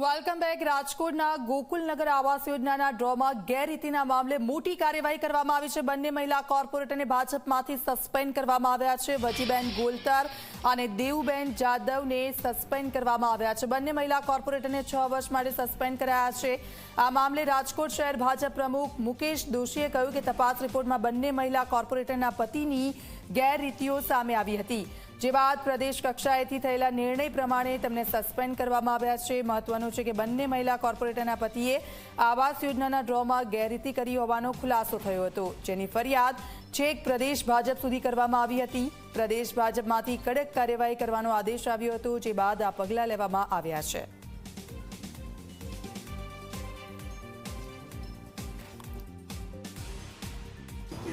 Welcome back. રાજકોટના ગોકુલનગર આવાસ યોજનાના ડ્રોમાં ગેરરીતિના મામલે મોટી કાર્યવાહી કરવામાં આવી છે. બંને મહિલા કોર્પોરેટરને ભાજપમાંથી સસ્પેન્ડ કરવામાં આવ્યા છે. વજીબેન ગોલતર અને દેવુબેન જાદવને સસ્પેન્ડ કરવામાં આવ્યા છે. બંને મહિલા કોર્પોરેટરને છ વર્ષ માટે સસ્પેન્ડ કરાયા છે. આ મામલે રાજકોટ શહેર ભાજપ પ્રમુખ મુકેશ દોશીએ કહ્યું કે તપાસ રિપોર્ટમાં બંને મહિલા કોર્પોરેટરના પતિની ગેરરીતિઓ સામે આવી હતી. જે બાદ પ્રદેશ કક્ષાએથી થયેલા નિર્ણય પ્રમાણે તેમને સસ્પેન્ડ કરવામાં આવ્યા છે. મહત્વનું છે કે બંને મહિલા કોર્પોરેટરના પતિએ આવાસ યોજનાના ડ્રોમાં ગેરરીતિ કરી હોવાનો ખુલાસો થયો હતો. જેની ફરિયાદ છેક પ્રદેશ ભાજપ સુધી કરવામાં આવી હતી. પ્રદેશ ભાજપમાંથી કડક કાર્યવાહી કરવાનો આદેશ આવ્યો હતો, જે બાદ આ પગલાં લેવામાં આવ્યા છે.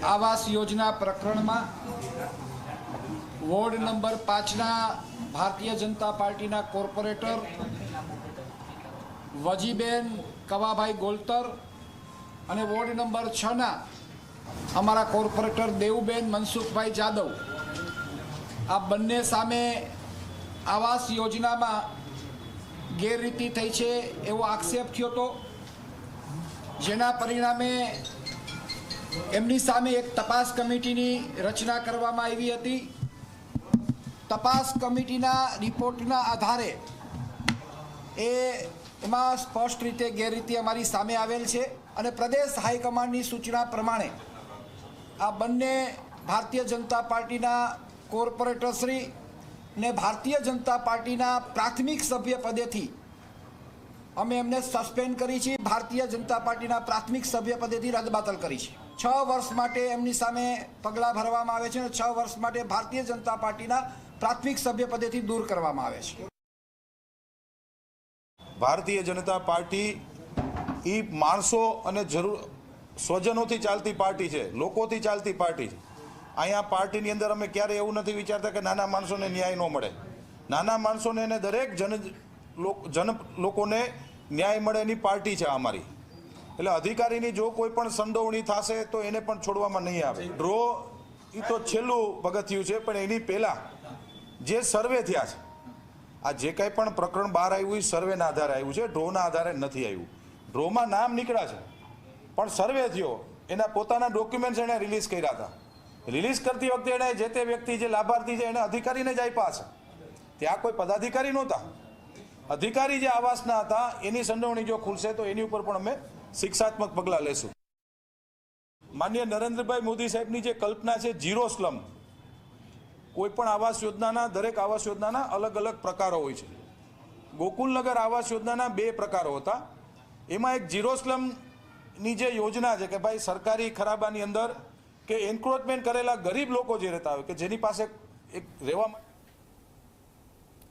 આવાસ યોજના પ્રકરણમાં વોર્ડ નંબર પાંચના ભારતીય જનતા પાર્ટીના કોર્પોરેટર વજીબેન કવાભાઈ ગોલતર અને વોર્ડ નંબર છના અમારા કોર્પોરેટર દેવુબેન મનસુખભાઈ જાદવ. આ બંને સામે આવાસ યોજનામાં ગેરરીતિ થઈ છે એવો આક્ષેપ થયો હતો. જેના પરિણામે એમની સામે એક તપાસ કમિટીની રચના કરવામાં આવી હતી. તપાસ કમિટીના રિપોર્ટના આધારે એ એમાં સ્પષ્ટ રીતે ગેરરીતિ અમારી સામે આવેલ છે અને પ્રદેશ હાઈકમાન્ડની સૂચના પ્રમાણે આ બંને ભારતીય જનતા પાર્ટીના કોર્પોરેટરશ્રી ને ભારતીય જનતા પાર્ટીના પ્રાથમિક સભ્ય પદેથી અમે એમને સસ્પેન્ડ કરી છે. ભારતીય જનતા પાર્ટીના પ્રાથમિક સભ્ય પદેથી રદબાતલ કરી છે. છ વર્ષ માટે એમની સામે પગલાં ભરવામાં આવે છે અને છ વર્ષ માટે ભારતીય જનતા પાર્ટીના પ્રાથમિક સભ્ય પદેથી દૂર કરવામાં આવે છે. ભારતીય જનતા પાર્ટી એ માણસો અને જરૂર સ્વજનોથી ચાલતી પાર્ટી છે. લોકોથી ચાલતી પાર્ટી છે. અહીંયા પાર્ટીની અંદર અમે ક્યારે એવું નથી વિચારતા કે નાના માણસોને ન્યાય ન મળે. નાના માણસોને એને દરેક જન જન લોકોને ન્યાય મળે એની પાર્ટી છે અમારી. એટલે અધિકારીની જો કોઈ પણ સંડોવણી થશે તો એને પણ છોડવામાં નહીં આવે. ડ્રો એ તો છેલ્લું પગથિયું છે, પણ એની પહેલાં જે સર્વે થયા છે, આ જે કાંઈ પણ પ્રકરણ બહાર આવ્યું એ સર્વેના આધારે આવ્યું છે, ડ્રોના આધારે નથી આવ્યું. ડ્રોમાં નામ નીકળ્યા છે, પણ સર્વે થયો. એના પોતાના ડોક્યુમેન્ટ્સ એણે રિલીઝ કર્યા હતા. રિલીઝ કરતી વખતે એણે જે તે વ્યક્તિ જે લાભાર્થી છે એને અધિકારીને જ આપ્યા છે ત્યાં કોઈ પદાધિકારી નહોતા. અધિકારી જે આવાસના હતા, એની સંડોવણી જો ખુલશે, તો એની ઉપર પણ અમે શિક્ષાત્મક પગલાં લેશું. માન્ય નરેન્દ્રભાઈ મોદી સાહેબની જે કલ્પના છે, ઝીરો સ્લમ, કોઈ પણ આવાસ યોજનાના, દરેક આવાસ યોજનાના અલગ અલગ પ્રકારો હોય છે. ગોકુલનગર આવાસ યોજનાના બે પ્રકારો હતા. એમાં એક ઝીરો સ્લમની જે યોજના છે કે ભાઈ સરકારી ખરાબાની અંદર કે એન્ક્રોચમેન્ટ કરેલા ગરીબ લોકો જે રહેતા હોય, કે જેની પાસે એક રહેવા માટે